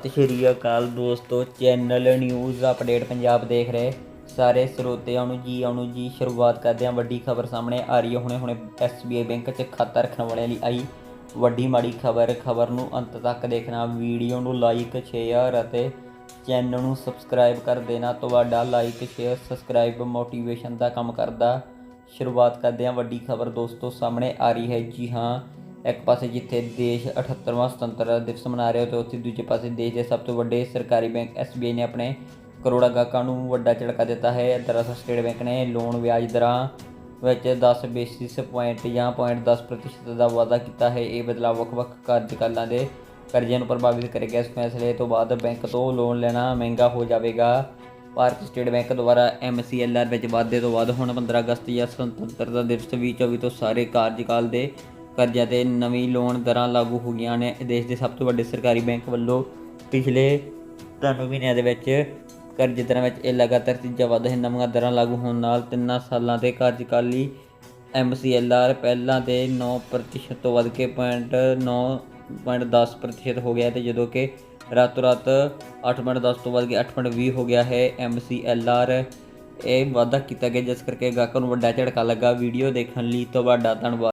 ਸਤਿ ਸ਼੍ਰੀ ਅਕਾਲ ਦੋਸਤੋ channel news update Punjab ਦੇਖ ਰਹੇ। ਸਾਰੇ ਸਰੋਤਿਆਂ ਨੂੰ ਜੀ, ਆਉਣ ਜੀ, ਸ਼ੁਰੂਆਤ ਕਰਦੇ ਹਾਂ ਵੱਡੀ ਖਬਰ ਸਾਹਮਣੇ ਆ ਰਹੀ ਹੈ। ਹੁਣੇ ਹੁਣੇ SBI ਬੈਂਕ 'ਚ ਖਾਤਾ ਰੱਖਣ ਵਾਲਿਆਂ ਲਈ ਆਈ ਵੱਡੀ ਮਾੜੀ ਖਬਰ। ਖਬਰ ਨੂੰ ਅੰਤ ਤੱਕ ਦੇਖਣਾ ਵੀਡੀਓ ਨੂੰ ਲਾਈਕ ਸ਼ੇਅਰ ਅਤੇ ਚੈਨਲ ਨੂੰ ਸਬਸਕ੍ਰਾਈਬ ਕਰ ਦੇਣਾ। ਤੁਹਾਡਾ ਲਾਈਕ ਸ਼ੇਅਰ ਸਬਸਕ੍ਰਾਈਬ ਮੋਟੀਵੇਸ਼ਨ ਦਾ ਕੰਮ ਕਰਦਾ। ਸ਼ੁਰੂਆਤ ਕਰਦੇ ਹਾਂ ਵੱਡੀ ਖਬਰ ਦੋਸਤੋ ਸਾਹਮਣੇ ਆ ਰਹੀ ਹੈ। ਜੀ ਹਾਂ ਇੱਕ ਪਾਸੇ ਜਿੱਥੇ ਦੇਸ਼ 78ਵਾਂ ਸੁਤੰਤਰਤਾ ਦਿਵਸ ਮਨਾ ਰਿਹਾ ਤੇ ਉੱਥੇ ਦੂਜੇ ਪਾਸੇ ਦੇਸ਼ ਦੇ ਸਭ ਤੋਂ ਵੱਡੇ ਸਰਕਾਰੀ ਬੈਂਕ SBI ਨੇ ਆਪਣੇ ਕਰੋੜਾਂ ਗਾਹਕਾਂ ਨੂੰ ਵੱਡਾ ਝਟਕਾ ਦਿੱਤਾ ਹੈ। ਦਰਅਸਲ ਸਟੇਟ ਬੈਂਕ ਨੇ ਲੋਨ ਵਿਆਜ ਦਰਾਂ ਵਿੱਚ 10 ਬੇਸਿਸ ਪੁਆਇੰਟ ਜਾਂ 0.10 ਪ੍ਰਤੀਸ਼ਤ ਦਾ ਵਾਧਾ ਕੀਤਾ ਹੈ। ਇਹ ਬਦਲਾਅ ਵੱਖ-ਵੱਖ ਕਾਰਜਕਾਲਾਂ ਦੇ ਕਰਜ਼ਿਆਂ ਨੂੰ ਪ੍ਰਭਾਵਿਤ ਕਰੇਗਾ। ਇਸ ਫੈਸਲੇ ਤੋਂ ਬਾਅਦ ਬੈਂਕ ਤੋਂ ਲੋਨ ਲੈਣਾ ਮਹਿੰਗਾ ਹੋ ਜਾਵੇਗਾ। ਭਾਰਤੀ ਸਟੇਟ ਬੈਂਕ ਦੁਆਰਾ MCLR ਵਿੱਚ ਵਾਧੇ ਤੋਂ ਬਾਅਦ ਹੁਣ 15 ਅਗਸਤ ਜਾਂ ਸੁਤੰਤਰਤਾ ਦਿਵਸ 2024 ਤੋਂ ਸਾਰੇ ਕਾਰਜਕਾਲ ਦੇ ਕਰਜ਼ਿਆਂ ਤੇ ਨਵੀਂ ਲੋਨ ਦਰਾਂ ਲਾਗੂ ਹੋ ਗਈਆਂ ਨੇ। ਦੇਸ਼ ਦੇ ਸਭ ਤੋਂ ਵੱਡੇ ਸਰਕਾਰੀ ਬੈਂਕ ਵੱਲੋਂ ਪਿਛਲੇ ਤਿੰਨ ਮਹੀਨਿਆਂ ਦੇ ਵਿੱਚ ਕਰਜ਼ੇ ਦਰਾਂ ਵਿੱਚ ਇਹ ਲਗਾਤਾਰ ਤੀਜਾ ਵਾਧਾ ਹੈ। ਨਵੀਆਂ ਦਰਾਂ ਲਾਗੂ ਹੋਣ ਨਾਲ ਤਿੰਨਾਂ ਸਾਲਾਂ ਦੇ ਕਾਰਜਕਾਲੀ MCLR ਪਹਿਲਾਂ ਦੇ 9% ਤੋਂ ਵੱਧ ਕੇ 0.9.10% ਹੋ ਗਿਆ ਤੇ ਜਦੋਂ ਕਿ ਰਾਤੋਂ ਰਾਤ 8.10 ਤੋਂ ਵੱਧ ਕੇ 8.20 ਹੋ ਗਿਆ ਹੈ MCLR ਇਹ ਵਾਧਾ ਕੀਤਾ ਗਿਆ, ਜਿਸ ਕਰਕੇ ਗਾਹਕਾਂ ਨੂੰ ਵੱਡਾ ਝਟਕਾ ਲੱਗਾ। ਵੀਡੀਓ ਦੇਖਣ ਲਈ ਤੁਹਾਡਾ ਧੰਨਵਾਦ।